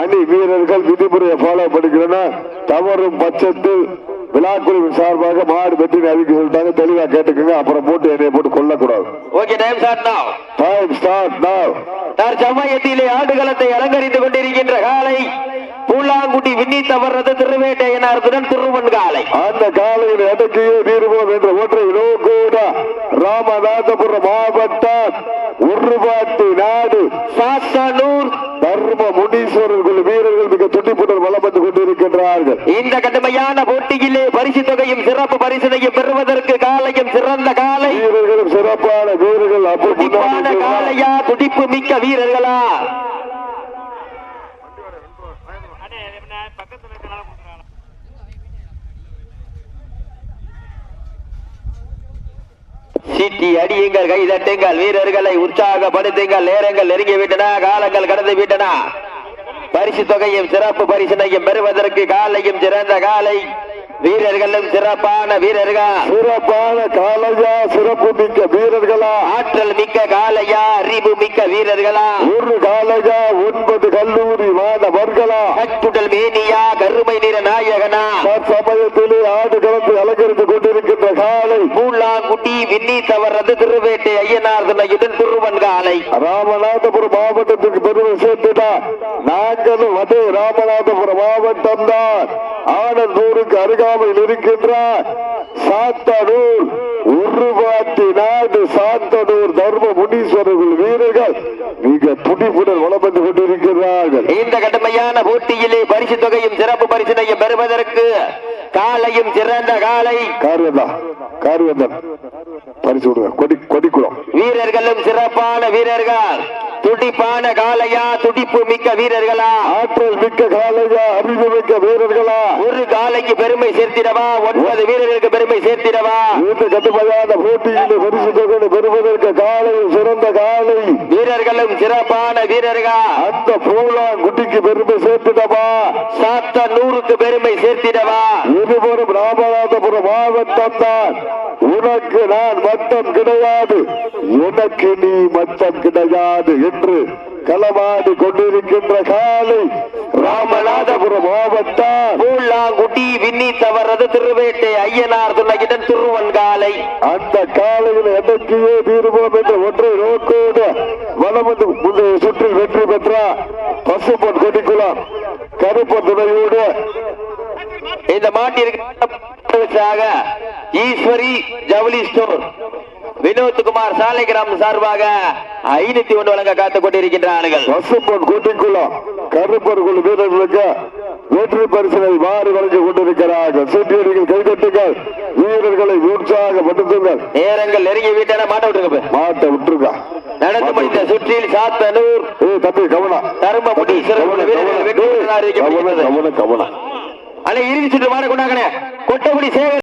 அணி வீரர்கள் விதிமுறையை ஃபாலோ பண்ணிக்கணும் தவறும் பட்சத்தில் விழாக்குழுவின் சார்பாக மாடு வெற்றி அறிவிக்க சொல்லிட்டாங்க தெளிவா கேட்டுக்கோங்க. அப்புறம் போட்டு என்னைய போட்டு கொல்லக்கூடாது. Okay time start time now தற்சமயத்திலே ஆடுகளத்தை அலங்கரித்துக் கொண்டிருக்கின்ற காலை பூலாங்குடி விண்ணி தவறது திருவேட்டையனார்துடன் திருவன் காலை. அந்த காலையில் எடக்கையே நீர்வோம் என்ற ஒன்றை கூட ராமநாதபுரம் மாவட்டம் உருவாட்டி நாடு. சாத்தனூர். தர்ம முனீஸ்வரர் வளம் வந்து கொண்டிருக்கின்றார்கள். இந்த கடுமையான போட்டியிலே பரிசு தொகையும் சிறப்பு பரிசனையும் பெறுவதற்கு காலையும் சிறந்த காலை. வீரர்களும் சிறப்பான வீரர்கள் அப்படி காலையா? துடிப்பு மிக்க வீரர்களா? சீட்டி அடியுங்கள் கை தட்டுங்கள் வீரர்களை உற்சாகப்படுத்துங்கள் நேரங்கள் நெருங்கி விட்டன காலங்கள் கடந்து விட்டன. பரிசு தொகையும் சிறப்பு பரிசினையும் பெறுவதற்கு காலையும் சிறந்த காலை. வீரர்களும் சிறப்பான வீரர்கள்? சிறப்பான காலையா சிறப்பு மிக்க வீரர்களா? ஆற்றல் மிக்க காலையா? அறிவு மிக்க வீரர்களா? ஒரு காலையா ஒன்பது கல்லூரி மாணவர்களா? கட்டுடல் மேனியா கருமை நிற நாயகனா? சமயத்திலே ஆடு கலந்து காலை பூலாங்குட்டி விண்ணி தவறது திருவேட்டை ஐயனார் துணையுடன் துருவன் காலை. ராமநாதபுரம் மாவட்டத்துக்கு பெருமை சேர்த்துட்டா நாங்களும் அதே ராமநாதபுரம் மாவட்டம் தான். ஆனந்தூருக்கு அருகாமையில் இருக்கின்ற சாத்தனூர் உருவாட்டி நாடு சாத்தனூர் தர்ம முனீஸ்வரர்கள் வீரர்கள் மிக துடிப்புடன் வளம் வந்து கொண்டிருக்கிறார்கள். இந்த கடுமையான போட்டியிலே பரிசு தொகையும் சிறப்பு பரிசினையும் பெறுவதற்கு காலையும் சிறந்த காலை. காரியந்தா காரியந்தன் பரிசு விடுங்க கொடி கொடிக்குளம். வீரர்களும் சிறப்பான வீரர்கள். துடிப்பான காலையா துடிப்பு மிக்க வீரர்களா. ஆற்றல் மிக்க காலையா அறிவு மிக்க வீரர்களா. ஒரு காலைக்கு பெருமை சேர்த்திடவா? ஒன்பது வீரர்களுக்கு பெருமை சேர்த்திடவா? இந்த கட்டுமையான போட்டியில் பரிசு தொகை பெறுவதற்கு காலை சிறந்த காலை. வீரர்களும் சிறப்பான வீரர்கள். அந்த பூலா குட்டிக்கு பெருமை சேர்த்துடவா? சாத்த நூறுக்கு பெருமை சேர்த்திடவா? ராமநாதபுரம் மாவட்டம் தான் உனக்கு நான் மட்டம் கிடையாது. எனக்கு நீ மட்டம் கிடையாது என்று களமாடி கொண்டிருக்கின்ற காலை ராமநாதபுரம் மாவட்டம். பூலாங்குட்டி விண்ணி தவறது திருவேட்டை ஐயனார் துணையிடன் திருவன் காலை அந்த காலையில் எதற்கையே தீர்வோம் என்ற ஒன்றை நோக்கோடு முந்தைய சுற்றில் வெற்றி பெற்ற பசும்பொன் கொடிக்குளம் மாட்டிற்கு ஈஸ்வரி ஜவுளி ஸ்டோர். வினோத்குமார் சாலைகிராம் சார்பாக ஐநூத்தி ஒன்று வழங்க காத்துக் கொண்டிருக்கின்றார்கள் பசும்பொன் கொடிக்குளம் கருப்பர் குழு வீரர்களுக்கு வெற்றி பரிசனை மாறி வழங்கி கொண்டிருக்கிறார்கள். கைதட்டுங்கள் வீரர்களை உற்சாகப்படுத்துங்கள். நேரங்கள் நெருங்கி விட்டன மாட்ட விட்டுருங்க. மாட்டை விட்டுருங்க. நடந்து முடிந்த சுற்றில் சாத்தனூர். தம்பி கவனம். தருமபுரி சிறப்பு வீரர்கள் வெற்றி கவனம். கவனம். அல்ல இறுதி சுற்று மாற கொண்டாங்கண்ணே கொட்டபடி சேவை